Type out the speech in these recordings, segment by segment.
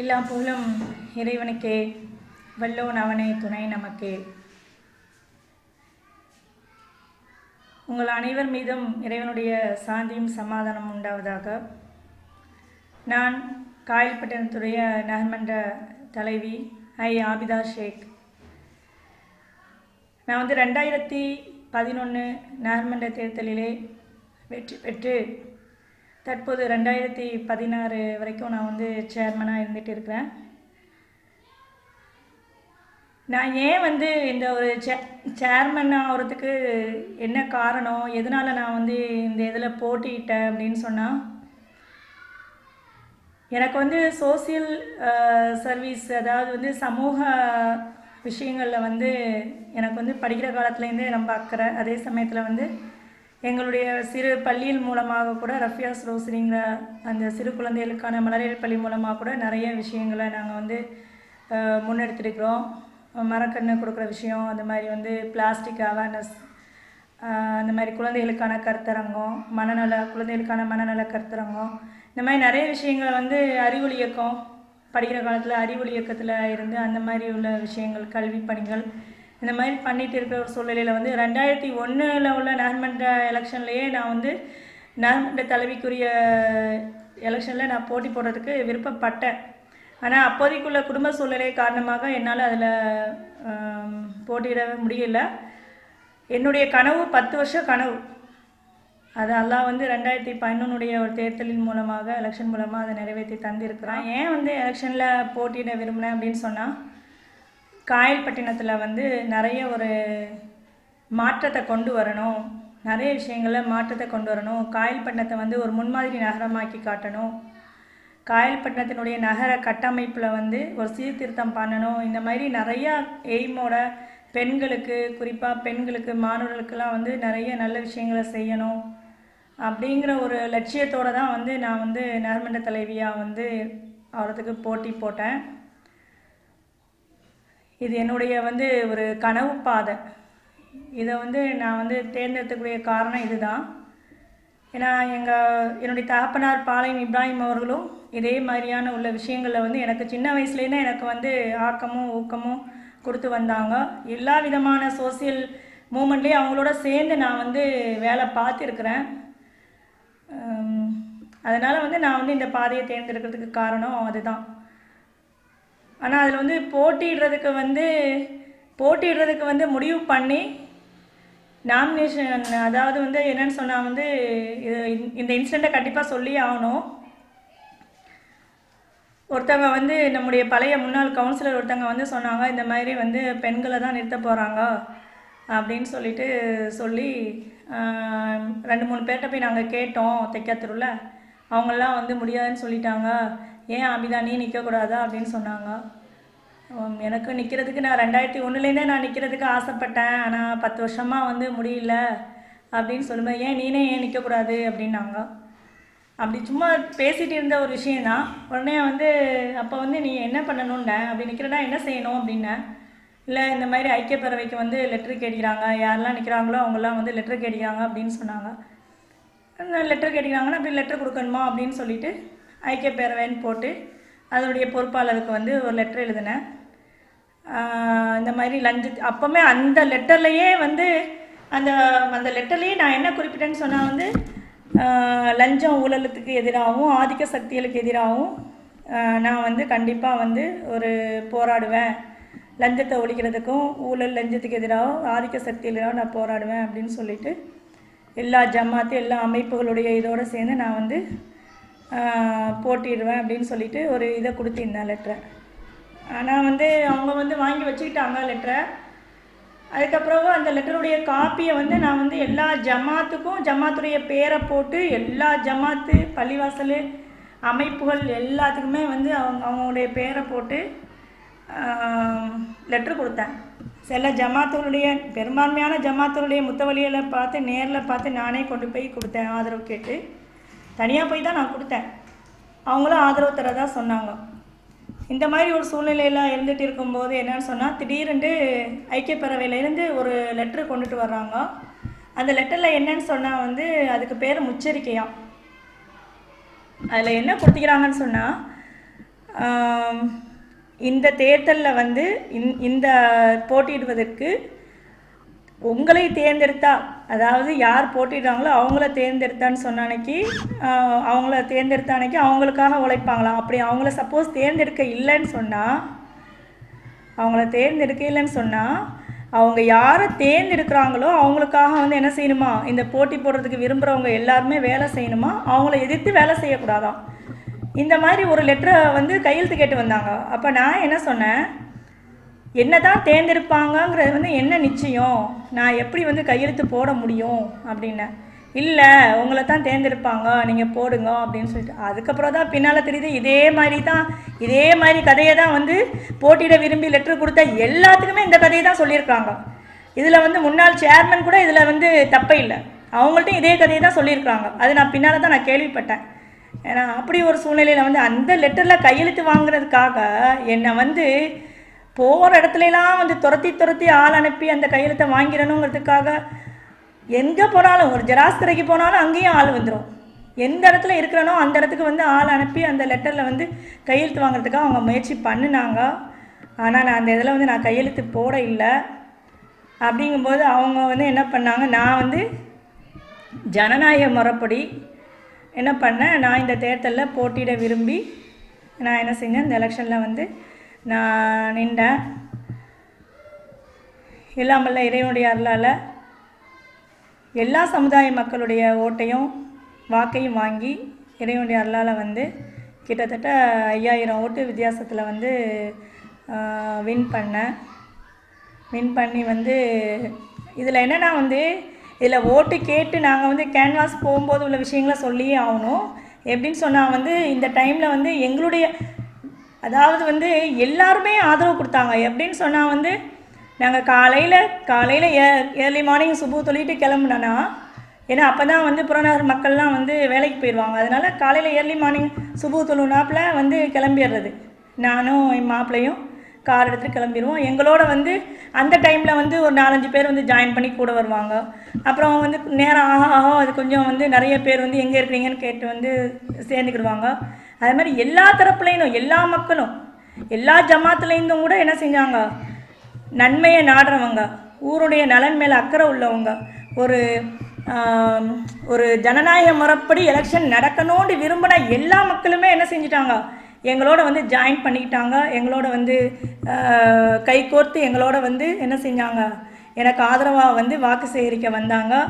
எல்லா புகழும் இறைவனுக்கே வல்லோன் அவனே துணை நமக்கே. உங்கள் அனைவர் மீதும் இறைவனுடைய சாந்தியும் சமாதானம் உண்டாவதாக. நான் காயல்பட்டினத்துடைய நகர்மன்ற தலைவி ஐ. ஆபிதா ஷேக். நான் வந்து ரெண்டாயிரத்தி பதினொன்று நகர்மன்ற தேர்தலிலே வெற்றி பெற்று தற்போது ரெண்டாயிரத்தி பதினாறு வரைக்கும் நான் வந்து சேர்மனாக இருந்துகிட்டு இருக்கிறேன் நான் ஏன் வந்து இந்த ஒரு சே சேர்மன் ஆகிறதுக்கு என்ன காரணம்? எதனால் நான் வந்து இந்த இதில் போட்டியிட்டேன் அப்படின்னு சொன்னால் எனக்கு வந்து சோசியல் சர்வீஸ் அதாவது வந்து சமூக விஷயங்களில் வந்து எனக்கு வந்து படிக்கிற காலத்துலேருந்தே ரொம்ப அக்கறை. அதே சமயத்தில் வந்து எங்களுடைய சிறு பள்ளியில் மூலமாக கூட ரஃபியாஸ் ரோஸ்ரிங்கிற அந்த சிறு குழந்தைகளுக்கான மலரியல் பள்ளி மூலமாக கூட நிறைய விஷயங்களை நாங்கள் வந்து முன்னெடுத்துருக்குறோம். மரக்கன்று கொடுக்குற விஷயம் அந்த மாதிரி வந்து பிளாஸ்டிக் அவேர்னஸ் அந்த மாதிரி குழந்தைகளுக்கான கருத்தரங்கம் மனநல குழந்தைகளுக்கான மனநல கருத்தரங்கம் இந்த மாதிரி நிறைய விஷயங்களை வந்து அறிவொளி இயக்கம் படிக்கிற காலத்தில் அறிவொளி இயக்கத்தில் இருந்து அந்த மாதிரி உள்ள விஷயங்கள் கல்வி பணிகள் இந்த மாதிரி பண்ணிகிட்டு இருக்கிற ஒரு சூழ்நிலையில் வந்து ரெண்டாயிரத்தி ஒன்றில் உள்ள நகர்மன்ற எலெக்ஷன்லேயே நான் வந்து நகர்மன்ற தலைவிக்குரிய எலெக்ஷனில் நான் போட்டி போடுறதுக்கு விருப்பப்பட்டேன். ஆனால் அப்போதைக்குள்ள குடும்ப சூழ்நிலை காரணமாக என்னால் அதில் போட்டியிட முடியல. என்னுடைய கனவு பத்து வருஷ கனவு. அது அல்லாஹ் வந்து ரெண்டாயிரத்தி பதினொன்னுடைய ஒரு தேர்தலின் மூலமாக எலெக்ஷன் மூலமாக அதை நிறைவேற்றி தந்திருக்கிறான். ஏன் வந்து எலெக்ஷனில் போட்டியிட விரும்பினேன் அப்படின்னு சொன்னால் காயல்பட்டினத்தில் வந்து நிறைய ஒரு மாற்றத்தை கொண்டு வரணும். நிறைய விஷயங்களில் மாற்றத்தை கொண்டு வரணும். காயல்பட்டினத்தை வந்து ஒரு முன்மாதிரி நகரமாக்கி காட்டணும். காயல்பட்டினத்தினுடைய நகர கட்டமைப்பில் வந்து ஒரு சீர்திருத்தம் பண்ணணும். இந்த மாதிரி நிறையா எய்மோட பெண்களுக்கு குறிப்பாக பெண்களுக்கு மாணவர்களுக்கெல்லாம் வந்து நிறைய நல்ல விஷயங்களை செய்யணும். அப்படிங்கிற ஒரு லட்சியத்தோடு தான் வந்து நான் வந்து நகர்மன்ற தலைவியாக வந்து அவரத்துக்கு போட்டி போட்டேன். இது என்னுடைய வந்து ஒரு கனவு பாதை. இதை வந்து நான் வந்து தேர்ந்தெடுத்தக்கூடிய காரணம் இதுதான். ஏன்னா எங்கள் என்னுடைய தகப்பனார் பாளையம் இப்ராஹிம் அவர்களும் இதே மாதிரியான உள்ள விஷயங்களில் வந்து எனக்கு சின்ன வயசுலேருந்தே எனக்கு வந்து ஆக்கமும் ஊக்கமும் கொடுத்து வந்தாங்க. எல்லா விதமான சோசியல் மூமெண்ட்லேயும் அவங்களோட சேர்ந்து நான் வந்து வேலை பார்த்துருக்குறேன். அதனால் வந்து நான் வந்து இந்த பாதையை தேர்ந்தெடுக்கிறதுக்கு காரணம் அதுதான். ஆனால் அதில் வந்து போட்டிடுறதுக்கு வந்து போட்டிடுறதுக்கு வந்து முடிவு பண்ணி நாமினேஷன் அதாவது வந்து என்னன்னு சொன்னால் வந்து இது இந்த இன்சிடெண்ட்டை கண்டிப்பாக சொல்லி ஆகணும். ஒருத்தவங்க வந்து நம்முடைய பழைய முன்னாள் கவுன்சிலர் ஒருத்தவங்க வந்து சொன்னாங்க இந்த மாதிரி வந்து பெண்களை தான் நிறுத்த போகிறாங்க அப்படின்னு சொல்லிட்டு சொல்லி ரெண்டு மூணு பேர்கிட்ட போய் நாங்கள் கேட்டோம் தைக்காத்தூரில் அவங்களாம் வந்து முடியாதுன்னு சொல்லிட்டாங்க. ஏன் அபிதா நீ நிற்கக்கூடாதா அப்படின்னு சொன்னாங்க. எனக்கு நிற்கிறதுக்கு நான் ரெண்டாயிரத்தி ஒன்றுலேருந்தே நான் நிற்கிறதுக்கு ஆசைப்பட்டேன். ஆனால் பத்து வருஷமாக வந்து முடியல அப்படின்னு சொல்லும்போது ஏன் நீனே ஏன் நிற்கக்கூடாது அப்படின்னாங்க. அப்படி சும்மா பேசிகிட்டு இருந்த ஒரு விஷயந்தான். உடனே வந்து அப்போ வந்து நீ என்ன பண்ணணுன்ன அப்படி நிற்கிறனா என்ன செய்யணும்? அப்படின்னேன். இல்லை இந்த மாதிரி ஐக்கிய பேரவைக்கு வந்து லெட்ரு கேட்கிறாங்க. யாரெல்லாம் நிற்கிறாங்களோ அவங்கெல்லாம் வந்து லெட்ரு கேட்கிறாங்க. அப்படின்னு சொன்னாங்க. லெட்டர் கேட்குறாங்கன்னா அப்படி லெட்டர் கொடுக்கணுமா? அப்படின்னு சொல்லிட்டு ஐக்கிய பேரவைன்னு போட்டு அதனுடைய பொறுப்பாளருக்கு வந்து ஒரு லெட்டர் எழுதினேன். இந்த மாதிரி லஞ்ச அப்போவுமே அந்த லெட்டர்லையே வந்து அந்த அந்த லெட்டர்லேயே நான் என்ன குறிப்பிட்டேன்னு சொன்னால் வந்து லஞ்சம் ஊழலத்துக்கு எதிராகவும் ஆதிக்க சக்திகளுக்கு எதிராகவும் நான் வந்து கண்டிப்பாக வந்து ஒரு போராடுவேன். லஞ்சத்தை ஒழிக்கிறதுக்கும் ஊழல் லஞ்சத்துக்கு எதிராகவும் ஆதிக்க சக்திகளுக்கு நான் போராடுவேன் அப்படின்னு சொல்லிட்டு எல்லா ஜமாத்து எல்லா அமைப்புகளுடைய இதோடு சேர்ந்து நான் வந்து போட்டிடுவேன் அப்படின்னு சொல்லிட்டு ஒரு இதை கொடுத்திருந்தேன் லெட்டரை ஆனால் வந்து அவங்க வந்து வாங்கி வச்சுக்கிட்டாங்க லெட்டரை அதுக்கப்புறம் அந்த லெட்டருடைய காப்பியை வந்து நான் வந்து எல்லா ஜமாத்துக்கும் ஜமாத்துடைய பேரை போட்டு எல்லா ஜமாத்து பள்ளிவாசல் அமைப்புகள் எல்லாத்துக்குமே வந்து அவங்க அவங்களுடைய பேரை போட்டு லெட்ரு கொடுத்தேன். சில ஜமாத்துகளுடைய பெரும்பான்மையான ஜமாத்துகளுடைய முத்தவழிகளை பார்த்து நேரில் பார்த்து நானே கொண்டு போய் கொடுத்தேன் ஆதரவு கேட்டு. தனியாக போய் தான் நான் கொடுத்தேன். அவங்களும் ஆதரவு தரதா சொன்னாங்க. இந்த மாதிரி ஒரு சூழ்நிலையெல்லாம் இருந்துகிட்டு இருக்கும்போது என்னன்னு சொன்னால் திடீரென்று ஐக்கிய பேரவையிலேருந்து ஒரு லெட்ரு கொண்டுட்டு வர்றாங்க. அந்த லெட்டரில் என்னன்னு சொன்னால் வந்து அதுக்கு பேர் முச்சரிக்கையாம். அதில் என்ன கொடுத்துக்கிறாங்கன்னு சொன்னால் இந்த தேர்தலில் வந்து இந்- இந்த போட்டியிடுவதற்கு உங்களை தேர்ந்தெடுத்தா அதாவது யார் போட்டிடுறாங்களோ அவங்கள தேர்ந்தெடுத்தான்னு சொன்ன அன்னைக்கு அவங்கள தேர்ந்தெடுத்த அன்னைக்கு அவங்களுக்காக உழைப்பாங்களாம். அப்படி அவங்கள சப்போஸ் தேர்ந்தெடுக்க இல்லைன்னு சொன்னால் அவங்கள தேர்ந்தெடுக்க இல்லைன்னு சொன்னால் அவங்க யாரை தேர்ந்தெடுக்கிறாங்களோ அவங்களுக்காக வந்து என்ன செய்யணுமா? இந்த போட்டி போடுறதுக்கு விரும்புகிறவங்க எல்லாருமே வேலை செய்யணுமா? அவங்கள எதிர்த்து வேலை செய்யக்கூடாதாம் இந்த மாதிரி ஒரு லெட்டரை வந்து கையெழுத்து கேட்டு வந்தாங்க. அப்போ நான் என்ன சொன்னேன்? என்ன தான் தேர்ந்தெடுப்பாங்கங்கிறது வந்து என்ன நிச்சயம்? நான் எப்படி வந்து கையெழுத்து போட முடியும்? அப்படின்னு. இல்லை உங்களை தான் தேர்ந்தெடுப்பாங்க. நீங்கள் போடுங்க அப்படின்னு சொல்லிட்டு. அதுக்கப்புறம் தான் பின்னால் தெரியுது இதே மாதிரி தான் இதே மாதிரி கதையை தான் வந்து போட்டியிட விரும்பி லெட்டர் கொடுத்த எல்லாத்துக்குமே இந்த கதையை தான் சொல்லியிருக்காங்க. இதில் வந்து முன்னாள் சேர்மன் கூட இதில் வந்து தப்பே இல்லை. அவங்கள்ட்டும் இதே கதையை தான் சொல்லியிருக்காங்க. அது நான் பின்னால் தான் நான் கேள்விப்பட்டேன். ஏன்னா அப்படி ஒரு சூழ்நிலையில் வந்து அந்த லெட்டரில் கையெழுத்து வாங்குறதுக்காக என்னை வந்து போகிற இடத்துலலாம் வந்து துரத்தி துரத்தி ஆள் அனுப்பி அந்த கையெழுத்தை வாங்கிடணுங்கிறதுக்காக எங்கே போனாலும் ஒரு ஜெராக்ஸ் கடைக்கு போனாலும் அங்கேயும் ஆள் வந்துடும் எந்த இடத்துல இருக்கிறனோ அந்த இடத்துக்கு வந்து ஆள் அனுப்பி அந்த லெட்டரில் வந்து கையெழுத்து வாங்குறதுக்காக அவங்க முயற்சி பண்ணினாங்க. ஆனால் நான் அந்த இதில் வந்து நான் கையெழுத்து போட இல்லை. அப்படிங்கும்போது அவங்க வந்து என்ன பண்ணாங்க நான் வந்து ஜனநாயக முறைப்படி என்ன பண்ணேன் நான் இந்த தேர்தலில் போட்டியிட விரும்பி நான் என்ன செஞ்சேன் இந்த எலெக்ஷனில் வந்து நான் நின்றேன். இல்லாமல்ல இறைவனுடைய அருளால் எல்லா சமுதாய மக்களுடைய ஓட்டையும் வாக்கையும் வாங்கி இறைவனுடைய அருளால் வந்து கிட்டத்தட்ட ஐயாயிரம் ஓட்டு வித்தியாசத்தில் வந்து வின் பண்ணேன். வின் பண்ணி வந்து இதில் என்னென்னா வந்து இதில் ஓட்டு கேட்டு நாங்கள் வந்து கேன்வாஸ் போகும்போது உள்ள விஷயங்களை சொல்லியே ஆகணும். எப்படின்னு சொன்னால் வந்து இந்த டைமில் வந்து எங்களுடைய அதாவது வந்து எல்லாருமே ஆதரவு கொடுத்தாங்க. எப்படின்னு சொன்னால் வந்து நாங்கள் காலையில் காலையில் ஏ ஏர்லி மார்னிங் சுபு தொழிட்டு கிளம்புனேன்னா ஏன்னா அப்போ தான் வந்து புறநகர் மக்கள்லாம் வந்து வேலைக்கு போயிடுவாங்க அதனால் காலையில் ஏர்லி மார்னிங் சுபு தொழுனாப்பில் வந்து கிளம்பிடுறது. நானும் என் மாப்பிள்ளையும் கார் எடுத்துகிட்டு கிளம்பிடுவோம். எங்களோட வந்து அந்த டைமில் வந்து ஒரு நாலஞ்சு பேர் வந்து ஜாயின் பண்ணி கூட வருவாங்க. அப்புறம் வந்து நேரம் ஆக ஆக அது கொஞ்சம் வந்து நிறைய பேர் வந்து எங்கே இருக்கிறீங்கன்னு கேட்டு வந்து சேர்ந்துக்கிடுவாங்க. அது மாதிரி எல்லா தரப்புலேயும் எல்லா மக்களும் எல்லா ஜமாத்துலேருந்தும் கூட என்ன செஞ்சாங்க? நன்மையை நாடுறவங்க ஊருடைய நலன் மேலே அக்கறை உள்ளவங்க ஒரு ஒரு ஜனநாயக முறைப்படி எலெக்ஷன் நடக்கணும்னு விரும்பின எல்லா மக்களுமே என்ன செஞ்சிட்டாங்க? எங்களோட வந்து ஜாயின் பண்ணிக்கிட்டாங்க. எங்களோட வந்து கை கோர்த்து எங்களோட வந்து என்ன செஞ்சாங்க? எனக்கு ஆதரவாக வந்து வாக்கு சேகரிக்க வந்தாங்க.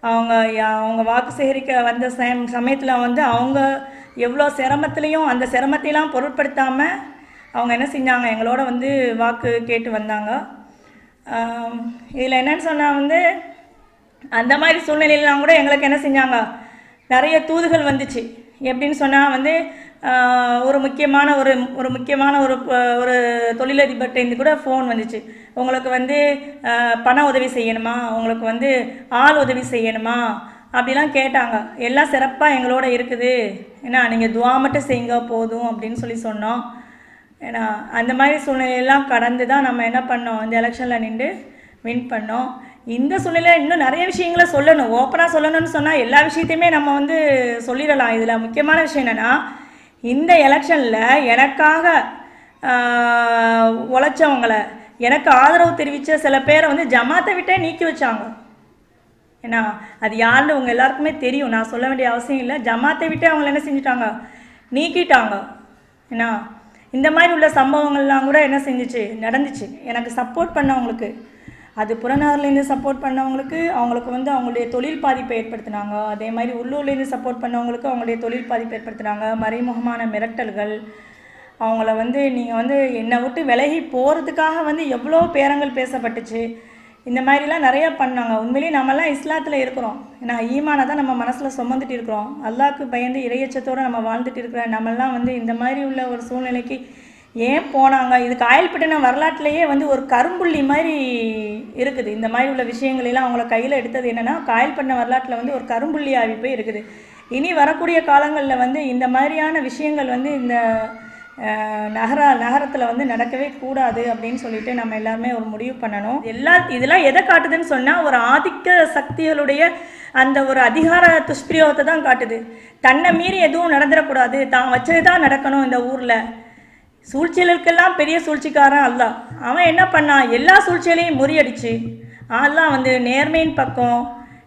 அவங்க யா- அவங்க வாக்கு சேகரிக்க வந்த சமயத்தில் வந்து அவங்க எவ்வளோ சிரமத்துலேயும் அந்த சிரமத்தையெல்லாம் பொருட்படுத்தாமல் அவங்க என்ன செஞ்சாங்க? எங்களோட வந்து வாக்கு கேட்டு வந்தாங்க. இதில் என்னன்னு சொன்னால் வந்து அந்த மாதிரி சூழ்நிலையெல்லாம் கூட எங்களுக்கு என்ன செஞ்சாங்க? நிறைய தூதுகள் வந்துச்சு. எப்படின்னு சொன்னால் வந்து ஒரு முக்கியமான ஒரு ஒரு முக்கியமான ஒரு ஒரு தொழிலதிபர்கிட்டேருந்து கூட ஃபோன் வந்துச்சு. உங்களுக்கு வந்து பண உதவி செய்யணுமா? உங்களுக்கு வந்து ஆள் உதவி செய்யணுமா? அப்படிலாம் கேட்டாங்க. எல்லாம் சிறப்பாக எங்களோட இருக்குது. ஏன்னா நீங்கள் துவா மட்டும் செய்யுங்க போதும் அப்படின்னு சொல்லி சொன்னோம். ஏன்னா அந்த மாதிரி சூழ்நிலையெல்லாம் கடந்து தான் நம்ம என்ன பண்ணோம்? இந்த எலெக்ஷனில் நின்று வின் பண்ணோம். இந்த சூழ்நிலையில் இன்னும் நிறைய விஷயங்களை சொல்லணும். ஓப்பனாக சொல்லணும்னு சொன்னால் எல்லா விஷயத்தையுமே நம்ம வந்து சொல்லிடலாம். இதில் முக்கியமான விஷயம் என்னென்னா இந்த எலெக்ஷனில் எனக்காக உழைச்சவங்களை எனக்கு ஆதரவு தெரிவித்த சில பேரை வந்து ஜமாத்தை விட்டே நீக்கி வச்சாங்க. ஏன்னா அது யாருன்னு உங்கள் எல்லாருக்குமே தெரியும். நான் சொல்ல வேண்டிய அவசியம் இல்லை. ஜமாத்தை விட்டு அவங்கள என்ன செஞ்சுட்டாங்க? நீக்கிட்டாங்க. ஏன்னா இந்த மாதிரி உள்ள சம்பவங்கள்லாம் கூட என்ன செஞ்சுச்சு? நடந்துச்சு. எனக்கு சப்போர்ட் பண்ணவங்களுக்கு. அது புறநகர்லேருந்து சப்போர்ட் பண்ணவங்களுக்கு அவங்களுக்கு வந்து அவங்களுடைய தொழில் பாதிப்பை ஏற்படுத்தினாங்க. அதே மாதிரி உள்ளூர்லேருந்து சப்போர்ட் பண்ணவங்களுக்கு அவங்களுடைய தொழில் பாதிப்பை ஏற்படுத்தினாங்க. மறைமுகமான மிரட்டல்கள். அவங்கள வந்து நீங்கள் வந்து என்னை விட்டு விலகி போகிறதுக்காக வந்து எவ்வளோ பேரங்கள் பேசப்பட்டுச்சு. இந்த மாதிரிலாம் நிறையா பண்ணாங்க. உண்மையிலேயே நம்மலாம் இஸ்லாத்தில் இருக்கிறோம். ஏன்னா ஈமானை தான் நம்ம மனசில் சுமந்துட்டு இருக்கிறோம். அல்லாஹ்க்கு பயந்து இறையச்சத்தோடு நம்ம வாழ்ந்துட்டு இருக்கிற நம்மெல்லாம் வந்து இந்த மாதிரி உள்ள ஒரு சூழ்நிலைக்கு ஏன் போனாங்க? இது காயல்பட்டின வரலாற்றுலேயே வந்து ஒரு கரும்புள்ளி மாதிரி இருக்குது. இந்த மாதிரி உள்ள விஷயங்களெல்லாம் அவங்கள கையில் எடுத்தது என்னென்னா காயல்பட்டின வரலாற்றில் வந்து ஒரு கரும்புள்ளி ஆவி போய் இருக்குது. இனி வரக்கூடிய காலங்களில் வந்து இந்த மாதிரியான விஷயங்கள் வந்து இந்த நகர நகரத்தில் வந்து நடக்கவே கூடாது அப்படின்னு சொல்லிட்டு நம்ம எல்லாருமே ஒரு முடிவு பண்ணணும். எல்லா இதெல்லாம் எதை காட்டுதுன்னு சொன்னால் ஒரு ஆதிக்க சக்திகளுடைய அந்த ஒரு அதிகார துஷ்பிரயோகத்தை தான் காட்டுது. தன்னை மீறி எதுவும் நடந்துடக்கூடாது. தான் வச்சது தான் நடக்கணும் இந்த ஊரில். சூழ்ச்சிகளுக்கெல்லாம் பெரிய சூழ்ச்சிக்காரன் அல்ல அவன் என்ன பண்ணான் எல்லா சூழ்ச்சிகளையும் முறியடிச்சு. அதெல்லாம் வந்து நேர்மையின் பக்கம்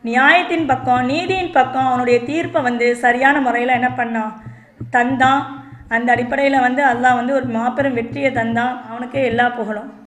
நியாயத்தின் பக்கம் நீதியின் பக்கம் அவனுடைய தீர்ப்பை வந்து சரியான முறையில் என்ன பண்ணான் தந்தான் அந்த அடிப்படையில் வந்து அல்லாஹ் வந்து ஒரு மாபெரும் வெற்றியை தந்தான். அவனுக்கே எல்லா புகழும்.